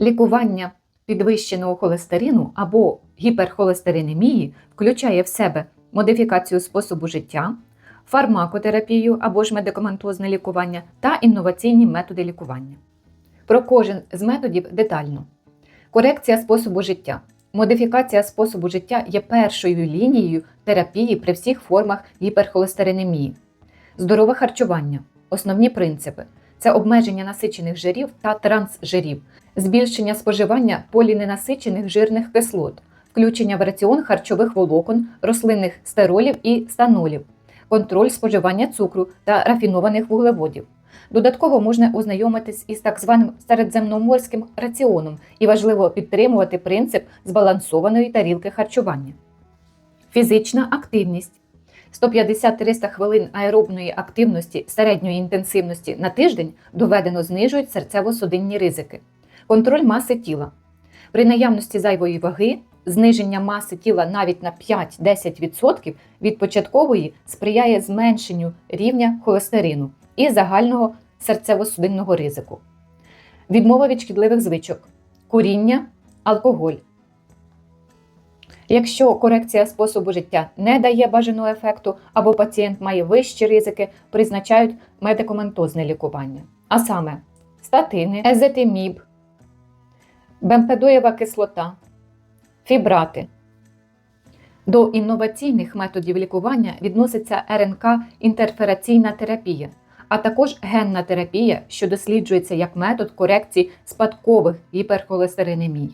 Лікування підвищеного холестерину або гіперхолестеринемії включає в себе модифікацію способу життя, фармакотерапію або ж медикаментозне лікування та інноваційні методи лікування. Про кожен з методів детально. Корекція способу життя. Модифікація способу життя є першою лінією терапії при всіх формах гіперхолестеринемії. Здорове харчування. Основні принципи це обмеження насичених жирів та трансжирів, збільшення споживання поліненасичених жирних кислот, включення в раціон харчових волокон, рослинних стеролів і станолів, контроль споживання цукру та рафінованих вуглеводів. Додатково можна ознайомитись із так званим середземноморським раціоном і важливо підтримувати принцип збалансованої тарілки харчування. Фізична активність. 150-300 хвилин аеробної активності середньої інтенсивності на тиждень доведено знижують серцево-судинні ризики. Контроль маси тіла. При наявності зайвої ваги зниження маси тіла навіть на 5-10% від початкової сприяє зменшенню рівня холестерину і загального серцево-судинного ризику. Відмова від шкідливих звичок, куріння, алкоголь. Якщо корекція способу життя не дає бажаного ефекту або пацієнт має вищі ризики, призначають медикаментозне лікування. А саме статини, езетиміб, бемпедоєва кислота, фібрати. До інноваційних методів лікування відноситься РНК інтерфераційна терапія, а також генна терапія, що досліджується як метод корекції спадкових гіперхолестеринемій.